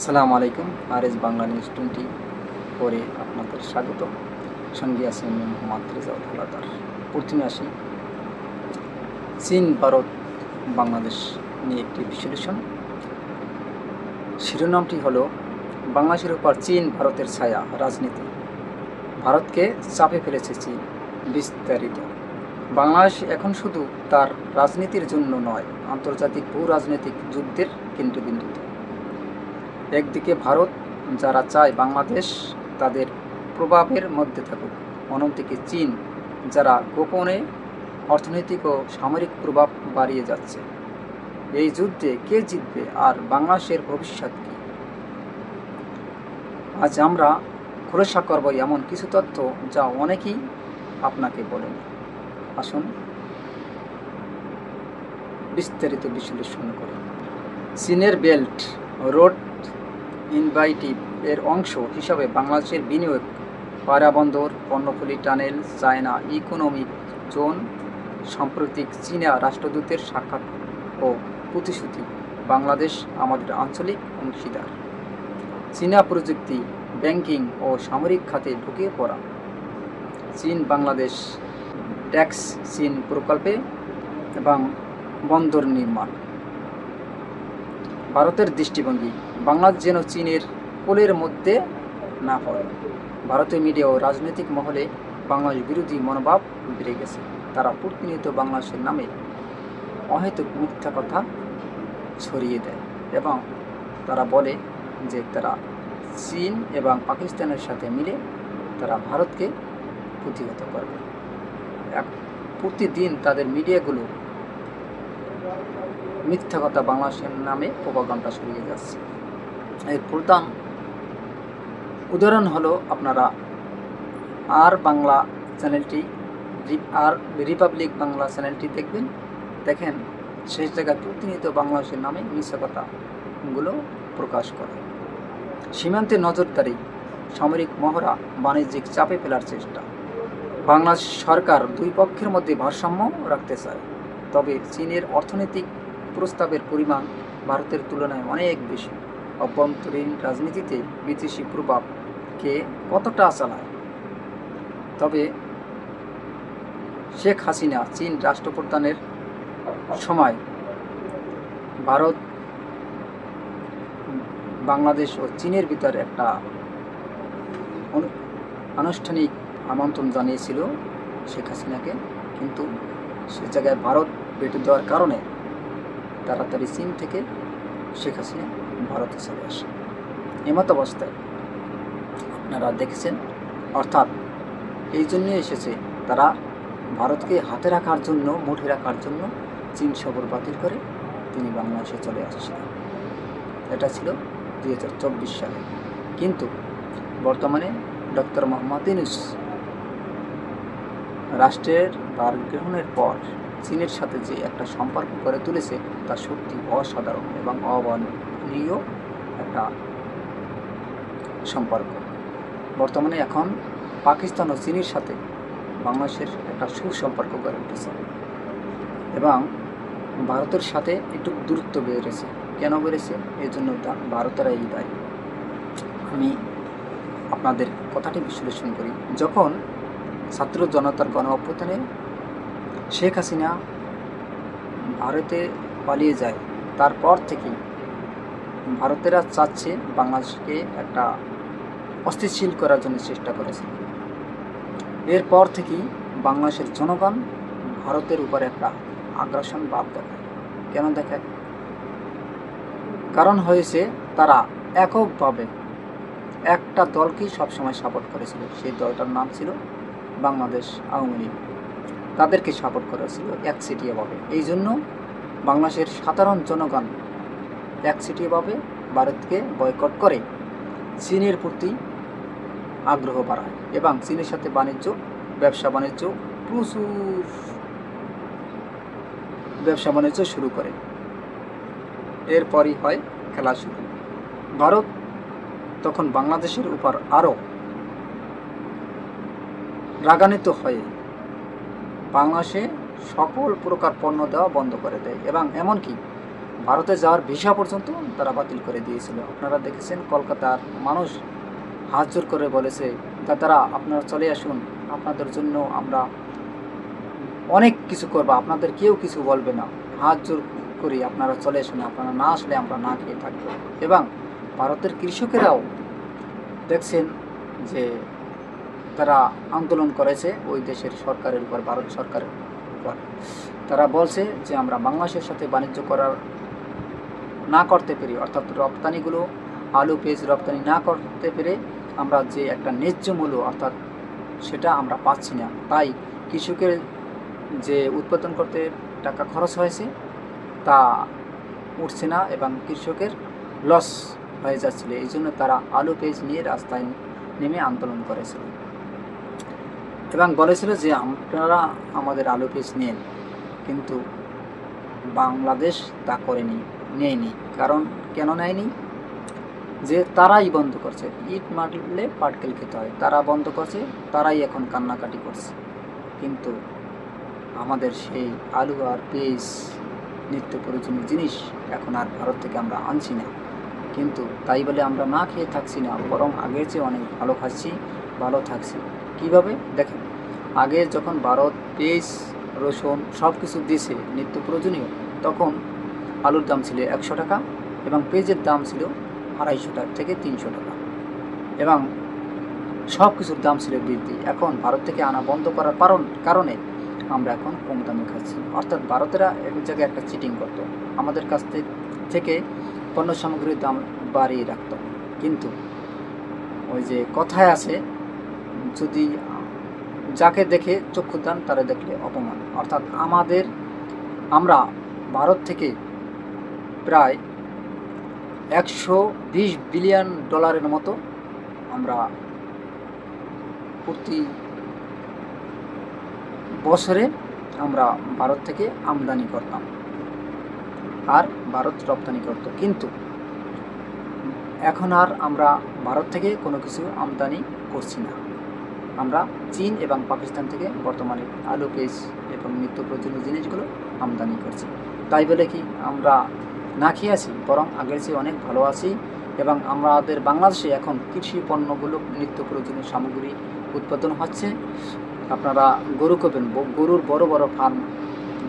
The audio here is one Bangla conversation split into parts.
আসসালামু আলাইকুম R S Bangla news twenty পরে আপনাদের স্বাগত। সঙ্গে আছি আমি মোহাম্মদ রেজাউল হালাদার। প্রথমে আসি। চীন, ভারত, বাংলাদেশ নিয়ে একটি বিশ্লেষণ। শিরোনামটি হলো, বাংলাদেশের উপর চীন, ভারতের ছায়া, রাজনীতি। ভারতকে চাপে ফেলেছে চীন, বিস্তারিত। বাংলাদেশ এখন শুধু তার রাজনীতির জন্য নয়, আন্তর্জাতিক ভূ রাজনৈতিক যুদ্ধের কেন্দ্রবিন্দুতে। একদিকে ভারত, যারা চায় বাংলাদেশ, তাদের প্রভাবের মধ্যে থাকুক। অন্যদিকে চীন, যারা গোপনে অর্থনৈতিক ও সামরিক প্রভাব বাড়িয়ে যাচ্ছে। এই যুদ্ধে কে জিতবে আর বাংলাদেশের ভবিষ্যৎ কী? আজ আমরা খোলসা করব এমন কিছু তথ্য যা অনেকেই আপনাকে বলেন। আসুন বিস্তারিত বিশ্লেষণ করি। চীনের বেল্ট, রোড ইনভাইটিভ এর অংশ হিসাবে বাংলাদেশের বিনিয়োগ পায়রা বন্দর Karnaphuli tunnel, China economic zone, সাম্প্রতিক চীনা রাষ্ট্রদূতের সাক্ষাৎ ও প্রতিশ্রুতি, বাংলাদেশ আমাদের আঞ্চলিক অংশীদার। চীনা প্রযুক্তি, ব্যাংকিং ও সামরিক খাতে ঢুকে পড়া। চীন, বাংলাদেশ ট্যাক্স চীন প্রকল্পে এবং বন্দর নির্মাণ। ভারতের দৃষ্টিভঙ্গি। বাংলাদেশ যেন চীনের কোলের মধ্যে না পড়ে। ভারতীয় মিডিয়া ও রাজনৈতিক মহলে বাংলাদেশ বিরোধী মনোভাব বেড়ে গেছে। তারা প্রতিনিয়ত বাংলাদেশের নামে অহেতুক মিথ্যা কথা ছড়িয়ে দেয় এবং তারা বলে যে তারা চীন এবং পাকিস্তানের সাথে মিলে তারা ভারতকে প্রতিহত করবে। এক প্রতিদিন তাদের মিডিয়াগুলো মিথ্যা কথা বাংলাদেশের নামে প্রপাগান্ডা ছড়িয়ে যাচ্ছে। এর প্রধান উদাহরণ হলো আপনারা আর বাংলা চ্যানেলটি, আর রিপাবলিক বাংলা চ্যানেলটি দেখবেন। দেখেন, শেষ জায়গায় প্রতিনিয়ত বাংলাদেশের নামে মিথ্যা কথাগুলো প্রকাশ করে। সীমান্তে নজরদারি, সামরিক মহড়া, বাণিজ্যিক চাপে ফেলার চেষ্টা। বাংলাদেশ সরকার দুই পক্ষের মধ্যে ভারসাম্য রাখতে চায়। তবে চীনের অর্থনৈতিক প্রস্তাবের পরিমাণ ভারতের তুলনায় অনেক বেশি। অভ্যন্তরীণ রাজনীতিতে বিদেশি প্রভাবকে কতটা চালায়? তবে শেখ হাসিনা চীন রাষ্ট্রপ্রধানের সময় ভারত, বাংলাদেশ ও চীনের ভিতর একটা আনুষ্ঠানিক আমন্ত্রণ জানিয়েছিল শেখ হাসিনাকে। কিন্তু সে জায়গায় ভারত বেটে দেওয়ার কারণে তাড়াতাড়ি চীন থেকে শেখ হাসিনা ভারতে চলে আসে। এমত অবস্থায় আপনারা দেখেছেন, অর্থাৎ এই জন্যই এসেছে তারা ভারতকে হাতে রাখার জন্য, মুঠে রাখার জন্য চীন সফর বাতিল করে তিনি বাংলাদেশে চলে আসছিলেন। এটা ছিল দুই হাজার চব্বিশ সালে। কিন্তু বর্তমানে ডক্টর মোহাম্মদ ইউনুস রাষ্ট্রের ভার গ্রহণের পর চীনের সাথে যে একটা সম্পর্ক করে তুলেছে, তা সত্যি অসাধারণ এবং অবাঞ্ছনীয় একটা সম্পর্ক। বর্তমানে এখন পাকিস্তান ও চীনের সাথে বাংলাদেশের একটা সুসম্পর্ক গড়ে উঠেছে এবং ভারতের সাথে একটু দূরত্ব বেড়েছে। কেন বেড়েছে? এই জন্য তা ভারতেরা এই দায়ী। আমি আপনাদের কথাটি বিশ্লেষণ করি। যখন ছাত্র জনতার গণ অভ্যুত্থানে শেখ হাসিনা ভারতে পালিয়ে যায়। তারপর থেকেই ভারতেরা চাচ্ছে বাংলাদেশকে একটা অস্থিতিশীল করার জন্য চেষ্টা করেছে। এরপর থেকেই বাংলাদেশের জনগণ ভারতের উপর একটা আগ্রাসন ভাব দেখায়। কেন দেখায়? কারণ হয়েছে তারা এককভাবে একটা দলকেই সবসময় সাপোর্ট করেছিল। সেই দলটার নাম ছিল বাংলাদেশ আওয়ামী লীগ। তাদেরকে সাপোর্ট করেছিল একচেটিয়াভাবে এই জন্য বাংলাদেশের সাধারণ জনগণ একচেটিয়াভাবে ভারতকে বয়কট করে। চীনের প্রতি আগ্রহ বাড়ায় এবং চীনের সাথে বাণিজ্য, ব্যবসা বাণিজ্য প্রচুর ব্যবসা বাণিজ্য শুরু করে। এরপরই হয় খেলা শুরু। ভারত তখন বাংলাদেশের উপর আরও রাগান্বিত হয়ে বাংলাদেশে সকল প্রকার পণ্য দেওয়া বন্ধ করে দেয় এবং এমনকি ভারতে যাওয়ার ভিসা পর্যন্ত তারা বাতিল করে দিয়েছিল। আপনারা দেখেছেন কলকাতার মানুষ হাত করে বলেছে দাদারা আপনারা চলে আসুন, আপনাদের জন্য আমরা অনেক কিছু করব, আপনাদের কেউ কিছু বলবে না। হাত জোর করি, আপনারা চলে আসুন, আপনারা না আসলে আমরা না খেয়ে থাকব। এবং ভারতের কৃষকেরাও দেখছেন যে তারা আন্দোলন করেছে, ওই দেশের সরকারের উপর, ভারত সরকারের উপর। তারা বলছে যে আমরা বাংলাদেশের সাথে বাণিজ্য করার না করতে পেরে, অর্থাৎ রপ্তানিগুলো, আলু, পেঁয়াজ রপ্তানি না করতে পেরে আমরা যে একটা ন্যায্য মূল্য, অর্থাৎ সেটা আমরা পাচ্ছি না। তাই কৃষকের যে উৎপাদন করতে টাকা খরচ হয়েছে, তা উঠছে না এবং কৃষকের লস হয়ে যাচ্ছিল। এই জন্য তারা আলু, পেঁয়াজ নিয়ে রাস্তায় নেমে আন্দোলন করেছিল। এবং বলেছিল যে আপনারা আমাদের আলু পেঁয়াজ নেন, কিন্তু বাংলাদেশ তা করেনি, নেয়নি। কারণ কেন নেয়নি? যে তারাই বন্ধ করছে। ইট মারলে পাটকেল খেতে হয়। তারা বন্ধ করছে, তারাই এখন কান্নাকাটি করছে। কিন্তু আমাদের সেই আলু আর পেঁয়াজ নিত্য প্রয়োজনীয় জিনিস এখন আর ভারত থেকে আমরা আনছি না। কিন্তু তাই বলে আমরা না খেয়ে থাকছি না, বরং আগের চেয়ে অনেক ভালো খাচ্ছি, ভালো থাকছি। কীভাবে? দেখেন, আগে যখন ভারত, পেঁয়াজ, রসুন সব কিছু দিয়েছে নিত্য প্রয়োজনীয়, তখন আলুর দাম ছিল একশো টাকা এবং পেঁয়াজের দাম ছিল আড়াইশো টাকা থেকে তিনশো টাকা এবং সব কিছুর দাম ছিল বৃদ্ধি। এখন ভারত থেকে আনা বন্ধ করার কারণ কারণে আমরা এখন কম দামে খাচ্ছি। অর্থাৎ ভারতেরা এক জায়গায় একটা চিটিং করতো। আমাদের কাছ থেকে পণ্য সামগ্রীর দাম বাড়িয়ে রাখত। কিন্তু ওই যে কথায় আছে যদি যাকে দেখে চক্ষু দান, তারা দেখলে অপমান। অর্থাৎ আমাদের, আমরা ভারত থেকে প্রায় একশো বিশ বিলিয়ন ডলারের মতো আমরা প্রতি বছরে আমরা ভারত থেকে আমদানি করতাম আর ভারত রপ্তানি করত। কিন্তু এখন আর আমরা ভারত থেকে কোনো কিছু আমদানি করছি না। আমরা চীন এবং পাকিস্তান থেকে বর্তমানে আলু, পেঁয়াজ এবং নিত্য প্রয়োজনীয় জিনিসগুলো আমদানি করছি। তাই বলে কি আমরা না খেয়ে আছি, বরং আগের চেয়ে অনেক ভালো আছি এবং আমাদের বাংলাদেশে এখন কৃষি পণ্যগুলো নিত্য প্রয়োজনীয় সামগ্রী উৎপাদন হচ্ছে। আপনারা গরু করবেন গরুর বড় বড় ফার্ম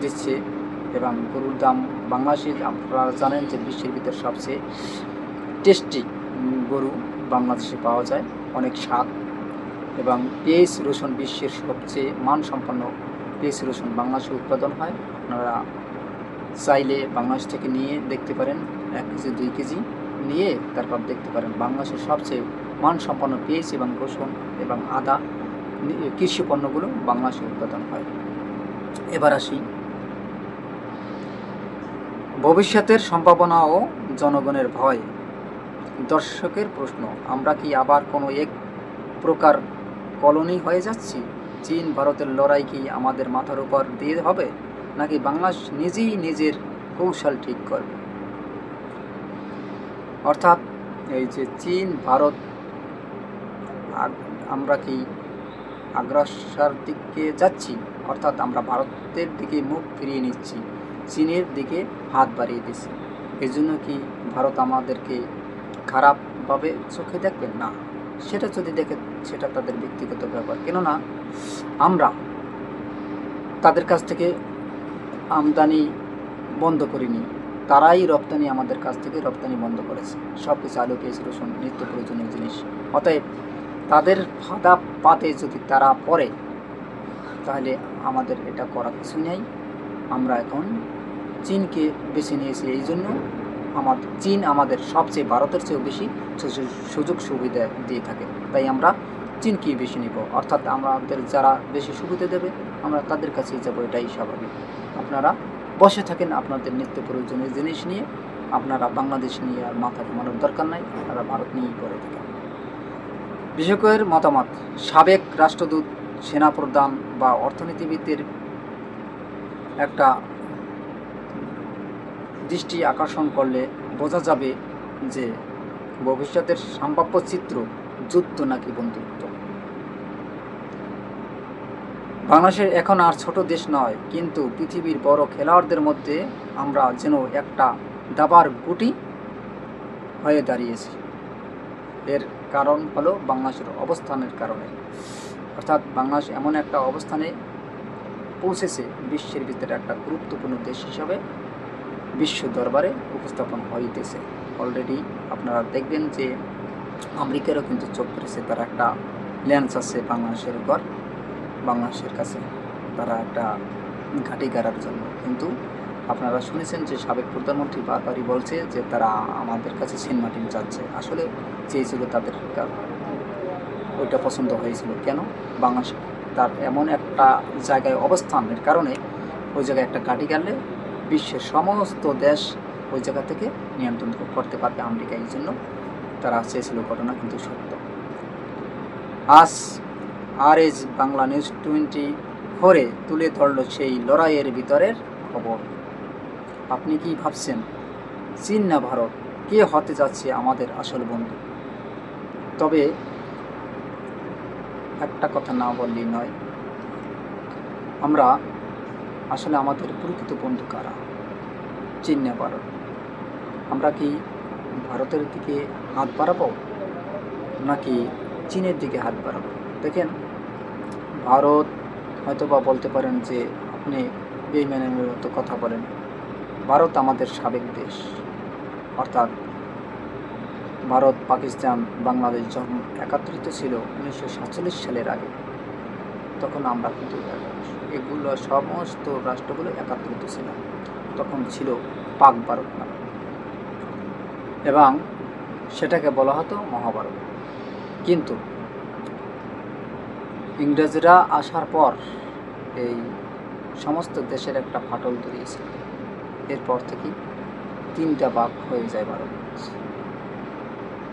দিচ্ছে এবং গরুর দাম বাংলাদেশে আপনারা জানেন যে বিশ্বের ভিতরে সবচেয়ে টেস্টি গরু বাংলাদেশে পাওয়া যায়। অনেক স্বাদ এবং পেঁয়াজ রসুন বিশ্বের সবচেয়ে মানসম্পন্ন পেঁয়াজ রসুন বাংলাদেশে উৎপাদন হয়। আপনারা চাইলে বাংলাদেশ থেকে নিয়ে দেখতে পারেন, এক কেজি, দুই কেজি নিয়ে তারপর দেখতে পারেন বাংলাদেশের সবচেয়ে মানসম্পন্ন পেঁয়াজ এবং রসুন এবং আদা কৃষি পণ্যগুলো বাংলাদেশে উৎপাদন হয়। এবার আসি। ভবিষ্যতের সম্ভাবনা ও জনগণের ভয়। দর্শকের প্রশ্ন, আমরা কি আবার কোনো এক প্রকার কলোনি হয়ে যাচ্ছি? চীন, ভারতের লড়াই কি আমাদের মাথার উপর দিয়ে হবে? নাকি বাংলাদেশ নিজেই নিজের কৌশল ঠিক করবে? অর্থাৎ এই যে চীন, ভারত আমরা কি আগ্রাসার দিকে যাচ্ছি? অর্থাৎ আমরা ভারতের দিকে মুখ ফিরিয়ে নিচ্ছি, চীনের দিকে হাত বাড়িয়ে দিচ্ছি। এই জন্য কি ভারত আমাদেরকে খারাপভাবে চোখে দেখবে? না। সেটা যদি দেখে সেটা তাদের ব্যক্তিগত ব্যাপার। কেননা, আমরা তাদের কাছ থেকে আমদানি বন্ধ করিনি। তারাই রপ্তানি আমাদের কাছ থেকে রপ্তানি বন্ধ করেছে। সব কিছু আলু, পেঁয়াজ, রসুন, নিত্য প্রয়োজনীয় জিনিস। অতএব তাদের ফাঁদা পাতে যদি তারা পড়ে, তাহলে আমাদের এটা করা কিছু নেই। আমরা এখন চীনকে বেছে নিয়েছি এই জন্য। আমাদের চীন আমাদের সবচেয়ে ভারতের চেয়েও বেশি সুযোগ- সুবিধা দিয়ে থাকে। তাই আমরা চীনকেই বেশি নিব। অর্থাৎ আমাদের যারা বেশি সুবিধা দেবে, আমরা তাদের কাছেই যাব। এটাই স্বাভাবিক। আপনারা বসে থাকেন আপনাদের নিত্য প্রয়োজনীয় জিনিস নিয়ে। আপনারা বাংলাদেশ নিয়ে আর মাথা ঘামানোর দরকার নাই। আপনারা ভারত নিয়েই করে থাকেন। বিশেষজ্ঞের মতামত, সাবেক রাষ্ট্রদূত, সেনাপ্রধান বা অর্থনীতিবিদদের একটা দৃষ্টি আকর্ষণ করলে বোঝা যাবে যে ভবিষ্যতের সম্ভাব্য চিত্র যুদ্ধ নাকি বন্ধুত্ব। বাংলাদেশের এখন আর ছোট দেশ নয়, কিন্তু পৃথিবীর বড় খেলোয়াড়দের মধ্যে আমরা যেন একটা দাবার গুটি হয়ে দাঁড়িয়েছি। এর কারণ হলো বাংলাদেশের অবস্থানের কারণে। অর্থাৎ বাংলাদেশ এমন একটা অবস্থানে পৌঁছেছে, বিশ্বের ভিতরে একটা গুরুত্বপূর্ণ দেশ হিসাবে। বিশ্ব দরবারে উপস্থাপন হইতেছে। অলরেডি আপনারা দেখবেন যে আমেরিকারও কিন্তু চোখ পড়েছে, তারা একটা ল্যান্স আছে বাংলাদেশের উপর, বাংলাদেশের কাছে। তারা একটা ঘাঁটি গাড়ার জন্য। কিন্তু আপনারা শুনেছেন যে সাবেক প্রধানমন্ত্রী বারবারই বলছে যে তারা আমাদের কাছে সেন্ট চাচ্ছে আসলে চেয়েছিল তাদের ওইটা পছন্দ হয়েছিল। কেন? বাংলাদেশ তার এমন একটা জায়গায় অবস্থানের কারণে ওই জায়গায় একটা ঘাঁটি গাড়লে বিশ্বের সমস্ত দেশ ওই জায়গা থেকে নিয়ন্ত্রণ করতে পারবে আমেরিকা, এই জন্য তারা চেয়েছিল ঘটনা কিন্তু সত্য। আজ R S Bangla news twenty ফোরে তুলে ধরল সেই লড়াইয়ের ভিতরের খবর। আপনি কি ভাবছেন, চীন না ভারত? কে হতে যাচ্ছে আমাদের আসল বন্ধু? তবে একটা কথা না বললেই নয়, আমরা আসলে আমাদের প্রকৃত বন্ধু কারা? চীন ভারত আমরা কি ভারতের দিকে হাত বাড়াবো? নাকি চীনের দিকে হাত বাড়াবো? দেখেন, ভারত হয়তো বা বলতে পারেন যে আপনি বেইমানের মতো কথা বলেন। ভারত আমাদের সাবেক দেশ। অর্থাৎ ভারত, পাকিস্তান, বাংলাদেশ যখন একাত্রিত ছিল উনিশশো সাতচল্লিশ সালের আগে, তখন আমরা কিন্তু এগুলো সমস্ত রাষ্ট্রগুলো একাত্রিত ছিল। তখন ছিল পাক ভারত নামে। এবং সেটাকে বলা হতো মহাভারত। কিন্তু ইংরেজরা আসার পর এই সমস্ত দেশের একটা ফাটল ধরিয়েছিল। এরপর থেকে তিনটা ভাগ হয়ে যায় ভারত।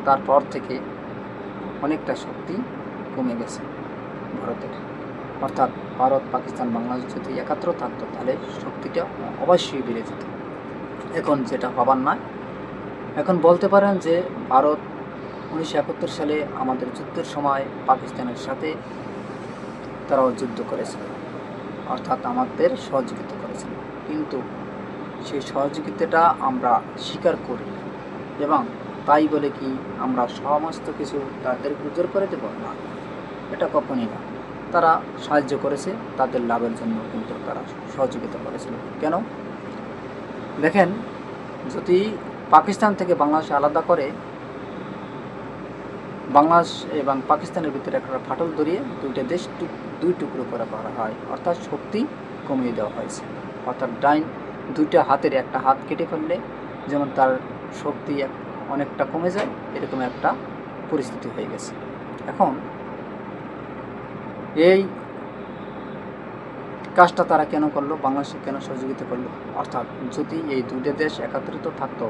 তারপর থেকে অনেকটা শক্তি কমে গেছে ভারতের। অর্থাৎ ভারত, পাকিস্তান, বাংলাদেশ যদি একাত্র থাকতো, তাহলে শক্তিটা অবশ্যই বেড়ে যেত। এখন যেটা হবার নয়। এখন বলতে পারেন যে ভারত উনিশশো একাত্তর সালে আমাদের যুদ্ধের সময় পাকিস্তানের সাথে তারাও যুদ্ধ করেছিল, অর্থাৎ আমাদের সহযোগিতা করেছিল। কিন্তু সেই সহযোগিতাটা আমরা স্বীকার করি এবং তাই বলে কি আমরা সমস্ত কিছু তাদের গুজর করে দেব? না, এটা কখনই না। তারা সাহায্য করেছে, তাদের লাভের জন্য কিন্তু তারা সহযোগিতা করেছিল। কেন? দেখেন, যদি পাকিস্তান থেকে বাংলাদেশ আলাদা করে, বাংলাদেশ এবং পাকিস্তানের ভিতরে একটা ফাটল ধরিয়ে দুইটা দেশ দুই টুকরো করে করা হয়, অর্থাৎ শক্তি কমিয়ে দেওয়া হয়েছে। অর্থাৎ ডাইন দুইটা হাতের একটা হাত কেটে ফেললে যেমন তার শক্তি অনেকটা কমে যায়, এরকম একটা পরিস্থিতি হয়ে গেছে। এখন এই কাজটা তারা কেন করল? বাংলাদেশে কেন সহযোগিতা করল? অর্থাৎ যদি এই দুটো দেশ একত্রিত থাকতো,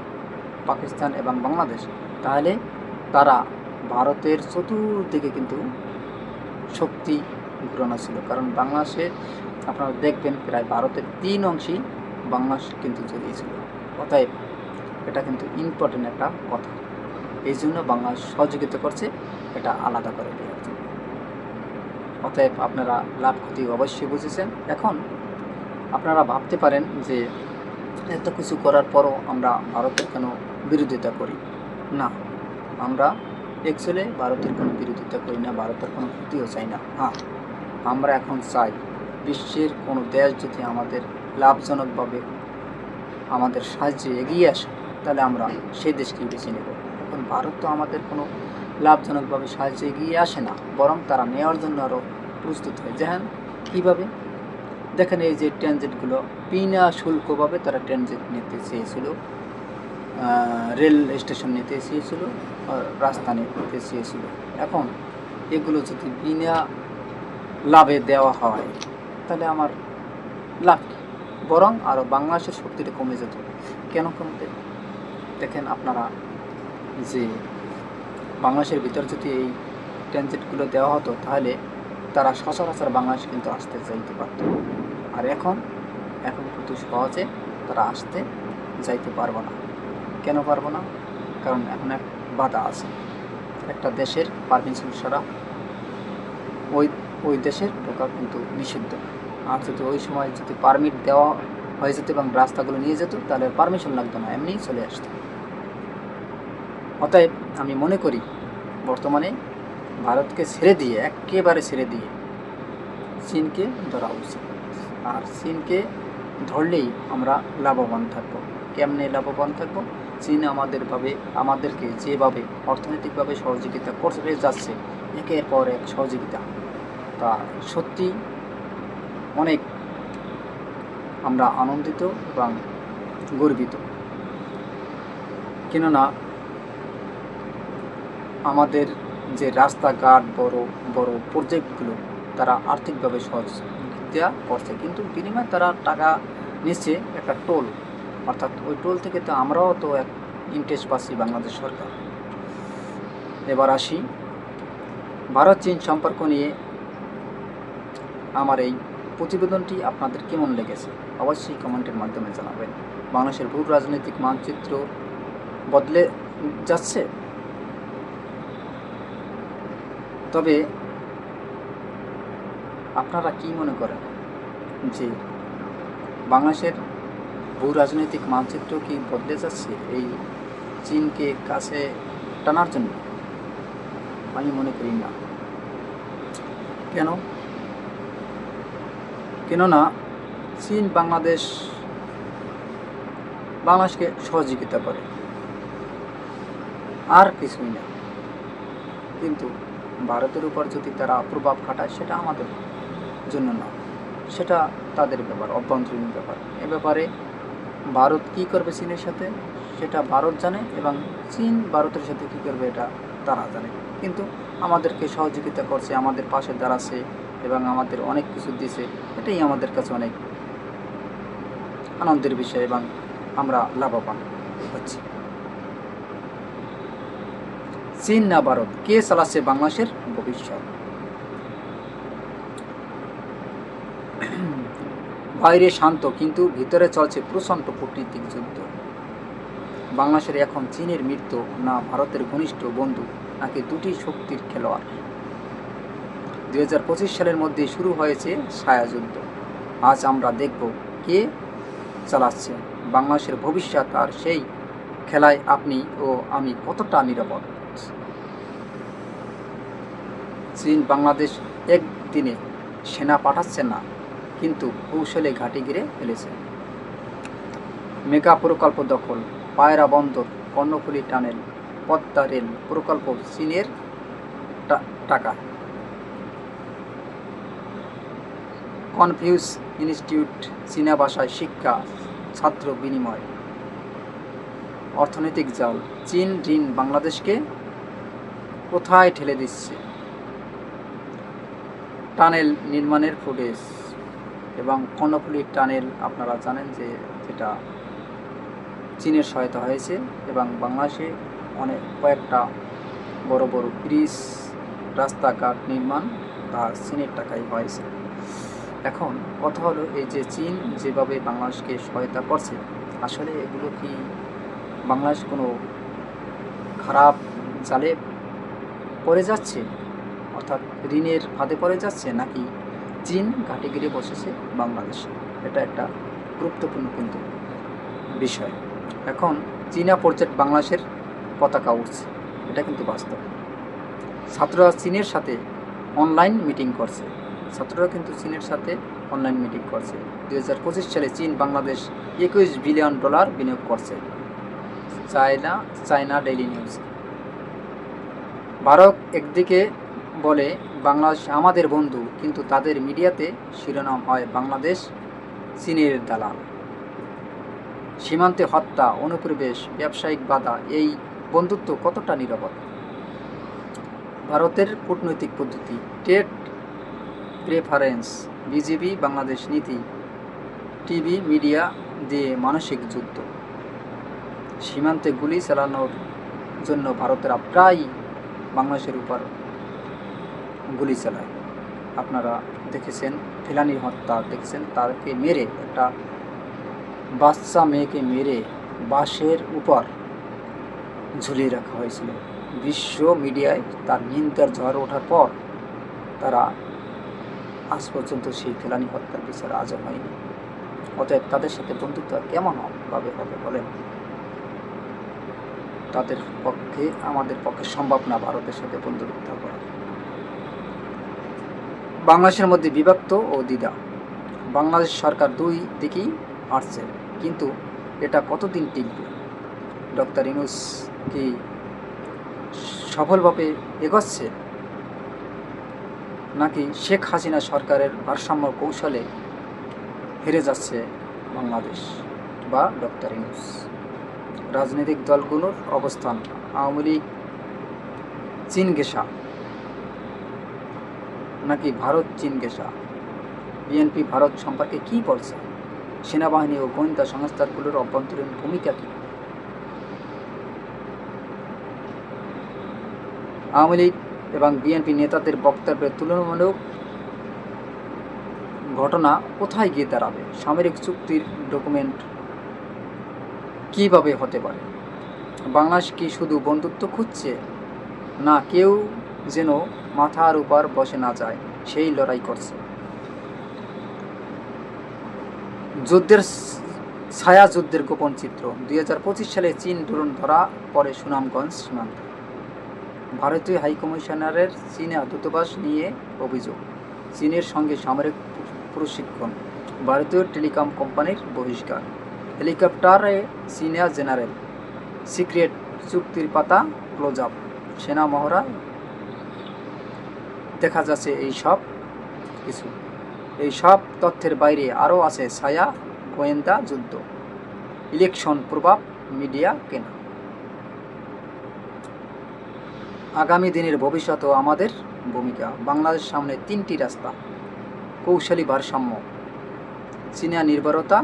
পাকিস্তান এবং বাংলাদেশ, তাহলে তারা ভারতের চতুর্দিকে কিন্তু শক্তি ঘুরানো ছিল। কারণ বাংলাদেশে আপনারা দেখবেন প্রায় ভারতের তিন অংশই বাংলাদেশ কিন্তু জড়িয়েছিল অতএব এটা কিন্তু ইম্পর্টেন্ট একটা কথা। এই জন্য বাংলাদেশ সহযোগিতা করছে, এটা আলাদা করে। অতএব আপনারা লাভ ক্ষতি অবশ্যই বুঝেছেন। এখন আপনারা ভাবতে পারেন যে এত কিছু করার পরও আমরা ভারতের কেন বিরোধিতা করি না। আমরা অ্যাকচুয়ালি ভারতের কোনো বিরোধিতা করি না, ভারতের কোনো ক্ষতিও চাই না। হ্যাঁ আমরা এখন চাই বিশ্বের কোনো দেশ যদি আমাদের লাভজনকভাবে আমাদের সাহায্যে এগিয়ে আসে, তাহলে আমরা সেই দেশকেই বেছে নেব। এখন ভারত তো আমাদের কোনো লাভজনকভাবে সাহায্যে এগিয়ে আসে না, বরং তারা নেওয়ার জন্য আরও প্রস্তুত হয় যেমন কীভাবে? দেখেন এই যে ট্রানজিটগুলো, বিনা শুল্কভাবে তারা ট্রানজিট নিতে চেয়েছিল রেল স্টেশন নিতে চেয়েছিল রাস্তা নিতে চেয়েছিল। এখন এগুলো যদি বিনা লাভে দেওয়া হয়, তাহলে আমার লাভ? বরং আরও বাংলাদেশের শক্তিটা কমে যেত। কেন কমতে দেখেন আপনারা যে বাংলাদেশের ভিতর যদি এই ট্রানজিটগুলো দেওয়া হতো, তাহলে তারা সচরাচর বাংলাদেশ কিন্তু আসতে চাইতে পারতো। আর এখন এখন কিন্তু সহজে তারা আসতে যাইতে পারব না। কেন পারব না? কারণ এখন এক বাধা আছে। একটা দেশের পারমিশন ছাড়া ওই ওই দেশের ঢোকা কিন্তু নিষিদ্ধ। আর যদি ওই সময় যদি পারমিট দেওয়া হয়ে যেত এবং রাস্তাগুলো নিয়ে যেত, তাহলে পারমিশন লাগতো না, এমনিই চলে আসতো। অতএব আমি মনে করি, বর্তমানে ভারতকে ছেড়ে দিয়ে, একেবারে ছেড়ে দিয়ে চীনকে ধরা উচিত আর চীনকে ধরলেই আমরা লাভবান থাকব। কেমনে লাভবান থাকব? চীন আমাদেরভাবে, আমাদেরকে যেভাবে অর্থনৈতিকভাবে সহযোগিতা করে যাচ্ছে, একের পর এক সহযোগিতা। তা সত্যি অনেক আমরা আনন্দিত এবং গর্বিত। কেননা আমাদের যে রাস্তাঘাট বড় বড় প্রজেক্টগুলো তারা আর্থিকভাবে সহযোগিতা করছে। কিন্তু বিনিময়ে তারা টাকা নিচ্ছে একটা টোল অর্থাৎ ওই টোল থেকে তো আমরাও তো এক ইন্টারেস্ট পাচ্ছি বাংলাদেশ সরকার। এবার আসি ভারত চীন সম্পর্ক নিয়ে। আমার এই প্রতিবেদনটি আপনাদের কেমন লেগেছে? অবশ্যই কমেন্টের মাধ্যমে জানাবেন। বাংলাদেশের ভূ রাজনৈতিক মানচিত্র বদলে যাচ্ছে? তবে আপনারা কি মনে করেন যে বাংলাদেশের ভূ রাজনৈতিক মানচিত্র কি বদলে যাচ্ছে? এই চীনকে কাছে টানার জন্য? আমি মনে করি না। কেন? কেননা চীন বাংলাদেশ বাংলাদেশকে সহযোগিতা করে। আর কিছুই না। কিন্তু ভারতের উপর যদি তারা প্রভাব খাটায়, সেটা আমাদের জন্য না। সেটা তাদের ব্যাপার, অভ্যন্তরীণ ব্যাপার। এ ব্যাপারে ভারত কী করবে চীনের সাথে, সেটা ভারত জানে এবং চীন ভারতের সাথে কী করবে, এটা তারা জানে। কিন্তু আমাদেরকে সহযোগিতা করছে, আমাদের পাশে দাঁড়াচ্ছে এবং আমাদের অনেক কিছু দিছে, এটাই আমাদের কাছে অনেক আনন্দের বিষয় এবং আমরা লাভবান হচ্ছি চীন না ভারত কে চালাচ্ছে বাংলাদেশের ভবিষ্যৎ। বাইরে শান্ত, কিন্তু ভিতরে চলছে প্রচণ্ড কূটনীতিক যুদ্ধ। বাংলাদেশের এখন চীনের মৃত্যু না ভারতের ঘনিষ্ঠ বন্ধু, নাকি দুটি শক্তির খেলোয়াড়। দুই হাজার পঁচিশ সালের মধ্যে শুরু হয়েছে ছায়াযুদ্ধ আজ আমরা দেখব কে চালাচ্ছে। বাংলাদেশের ভবিষ্যৎ আর সেই খেলায় আপনি ও আমি কতটা নিরাপদ। চীন, বাংলাদেশ একদিনে সেনা পাঠাচ্ছে না, কিন্তু কৌশলে ঘাঁটি ঘিরে ফেলেছে। মেগা প্রকল্প দখল, পায়রা বন্দর, কর্ণফুলী টানেল, পদ্মা রেল প্রকল্প চীনের টাকা। কনফিউজ ইনস্টিটিউট চীনা ভাষায় শিক্ষা, ছাত্র বিনিময়। অর্থনৈতিক জাল, চীন ঋণ বাংলাদেশকে কোথায় ঠেলে দিচ্ছে? টানেল নির্মাণের ফুটেজ এবং কর্ণফুলী টানেল আপনারা জানেন যে যেটা চীনের সহায়তা হয়েছে এবং বাংলাদেশে অনেক কয়েকটা বড় বড় ব্রিজ, রাস্তাঘাট নির্মাণ তা চীনের টাকাই হয়েছে। এখন কথা হলো এই যে চীন যেভাবে বাংলাদেশকে সহায়তা করছে, আসলে এগুলো কি বাংলাদেশ কোনো খারাপ জালে পড়ে যাচ্ছে? অর্থাৎ ঋণের ফাঁদে পড়ে যাচ্ছে নাকি চীন ঘাটে গিরে বসেছে বাংলাদেশে? এটা একটা গুরুত্বপূর্ণ কিন্তু বিষয়। এখন চীনা পর্যায়ে বাংলাদেশের পতাকা উঠছে। এটা কিন্তু বাস্তব। ছাত্ররা চীনের সাথে অনলাইন মিটিং করছে। ছাত্ররা কিন্তু চীনের সাথে অনলাইন মিটিং করছে। দু হাজার পঁচিশ সালে চীন বাংলাদেশ একুশ বিলিয়ন ডলার বিনিয়োগ করছে। China China daily news. Bharat একদিকে বলে, বাংলাদেশ আমাদের বন্ধু, কিন্তু তাদের মিডিয়াতে শিরোনাম হয় বাংলাদেশ চীনের দালাল। সীমান্তে হত্যা, অনুপ্রবেশ, ব্যবসায়িক বাধা, এই বন্ধুত্ব কতটা নিরাপদ? ভারতের কূটনৈতিক পদ্ধতি, টেট প্রেফারেন্স, বিজেপি, বাংলাদেশ নীতি, টিভি মিডিয়া দিয়ে মানসিক যুদ্ধ। সীমান্তে গুলি চালানোর জন্য ভারতেরা প্রায় বাংলাদেশের উপর গুলি চালায়। আপনারা দেখেছেন ফেলানির হত্যা দেখেছেন তাকে মেরে একটা বাচ্চা মেয়েকে মেরে বাঁশের উপর ঝুলিয়ে রাখা হয়েছিল। বিশ্ব মিডিয়ায় তার নিন্দার ঝড় ওঠার পর তারা আজ পর্যন্ত সেই ফেলানি হত্যার বিচার আজও হয়নি। অতএব তাদের সাথে বন্ধুত্ব কেমন ভাবে হবে বলেন? তাদের পক্ষে, আমাদের পক্ষে সম্ভব না ভারতের সাথে বন্ধুত্ব করা। বাংলাদেশের মধ্যে বিভক্ত ও দ্বিধা। বাংলাদেশ সরকার দুই দিকেই আসছে কিন্তু এটা কতদিন টিকবে? ডক্টর ইনুস কি সফলভাবে এগোচ্ছে? নাকি শেখ হাসিনা সরকারের ভারসাম্য কৌশলে হেরে যাচ্ছে বাংলাদেশ বা ডক্টর ইনুস রাজনৈতিক দলগুলোর অবস্থান, আওয়ামী লীগ, চীন গেসা নাকি ভারত চীন গেসা বিএনপি ভারত সম্পর্কে কি বলছে? সেনাবাহিনী ও গোয়েন্দা সংস্থাগুলোর অভ্যন্তরীণ ভূমিকা কী? আওয়ামী লীগ এবং বিএনপি নেতাদের বক্তব্যের তুলনামূলক ঘটনা কোথায় গিয়ে দাঁড়াবে? সামরিক চুক্তির ডকুমেন্ট কীভাবে হতে পারে? বাংলাদেশ কি শুধু বন্ধুত্ব খুঁজছে? না কেউ যেন মাথার উপর বসে না যায়, সেই লড়াই করছে। যুদ্ধের ছায়া যুদ্ধের গোপন চিত্র। দুই হাজার পঁচিশ সালে চীন ড্রোন ধরা পরে সুনামগঞ্জ সীমান্তে। ভারতীয় হাইকমিশনারের চীনে দূতাবাস নিয়ে অভিযোগ। চীনের সঙ্গে সামরিক প্রশিক্ষণ। ভারতীয় টেলিকম কোম্পানির বহিষ্কার। হেলিকপ্টারে সিনিয়র জেনারেল। সিক্রেট চুক্তির পাতা ক্লোজ আপ। সেনা মহড়া দেখা যাচ্ছে এই সব কিছু। এই সব তথ্যের বাইরে আরও আছে ছায়া, গোয়েন্দা যুদ্ধ ইলেকশন প্রভাব মিডিয়া কেনা। আগামী দিনের ভবিষ্যৎ আমাদের ভূমিকা। বাংলাদেশ সামনে তিনটি রাস্তা, কৌশলী ভারসাম্য, চীনা নির্ভরতা,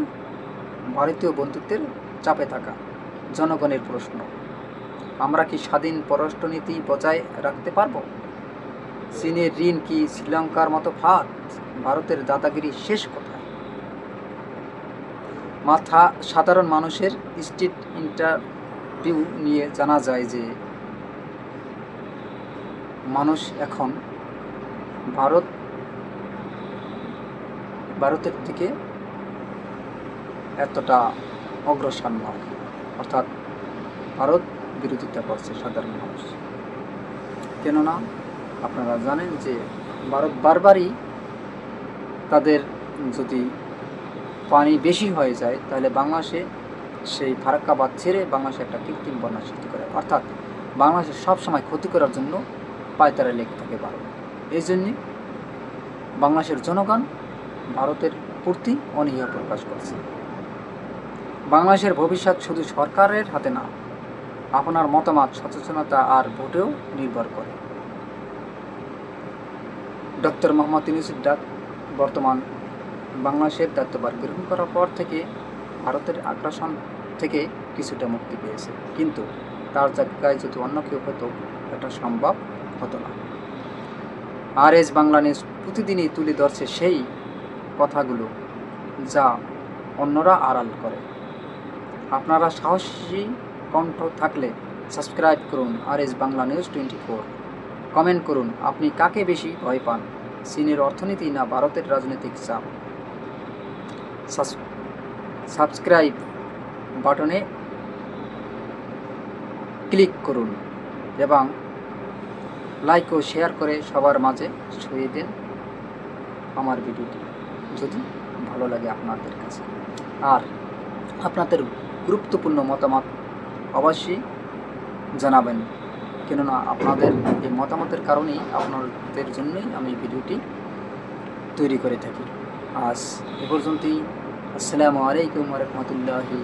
ভারতীয় বন্ধুত্বের চাপে থাকা, জনগণের প্রশ্ন। আমরা কি স্বাধীন পররাষ্ট্রনীতি বজায় রাখতে পারব? চীনের ঋণ কি শ্রীলঙ্কার মতো ফাঁদ? ভারতের দাদাগিরি শেষ কোথায়? মাথা সাধারণ মানুষের স্ট্রিট ইন্টারভিউ নিয়ে জানা যায় যে, মানুষ এখন ভারত, ভারতের দিকে এতটা অগ্রসর নয়। অর্থাৎ ভারত বিরোধিতা করছে সাধারণ মানুষ। কেননা আপনারা জানেন যে ভারত বারবারই তাদের যদি পানি বেশি হয়ে যায়, তাহলে বাংলাদেশে সেই ফারাক্কাবাদ ছেড়ে বাংলাদেশে একটা কৃত্রিম বন্যা সৃষ্টি করে। অর্থাৎ বাংলাদেশে সবসময় ক্ষতি করার জন্য পায়তারা লেগে থাকে ভারত এই জন্যে বাংলাদেশের জনগণ ভারতের প্রতি অনীহা প্রকাশ করছে। বাংলাদেশের ভবিষ্যৎ শুধু সরকারের হাতে না, আপনার মতামত, সচেতনতা আর ভোটেও নির্ভর করে। ডক্টর মোহাম্মদ ইউনুসের ডাক বর্তমান বাংলাদেশের দায়িত্বভার গ্রহণ করার পর থেকে ভারতের আগ্রাসন থেকে কিছুটা মুক্তি পেয়েছে। কিন্তু তার জায়গায় যদি অন্য কেউ হতো, এটা সম্ভব হতো না। আর এস বাংলা নিউজ প্রতিদিনই তুলে ধরছে সেই কথাগুলো যা অন্যরা আড়াল করে। আপনারা সাহসী কণ্ঠ থাকলে সাবস্ক্রাইব করুন R S Bangla news twenty four. Comment করুন, আপনি কাকে বেশি ভয় পান? চীনের অর্থনীতি না ভারতের রাজনৈতিক চাপ? সাবস্ক্রাইব বাটনে ক্লিক করুন এবং লাইক ও শেয়ার করে সবার মাঝে ছড়িয়ে দিন আমার ভিডিওটি, যদি ভালো লাগে আপনাদের কাছে। আর আপনাদের গুরুত্বপূর্ণ মতামত অবশ্যই জানাবেন। কেননা আপনাদের এই মতামতের কারণেই আপনাদের জন্যই আমি ভিডিওটি তৈরি করে থাকি। আজ এ পর্যন্তই। আসসালামু আলাইকুম রহমতুল্লাহি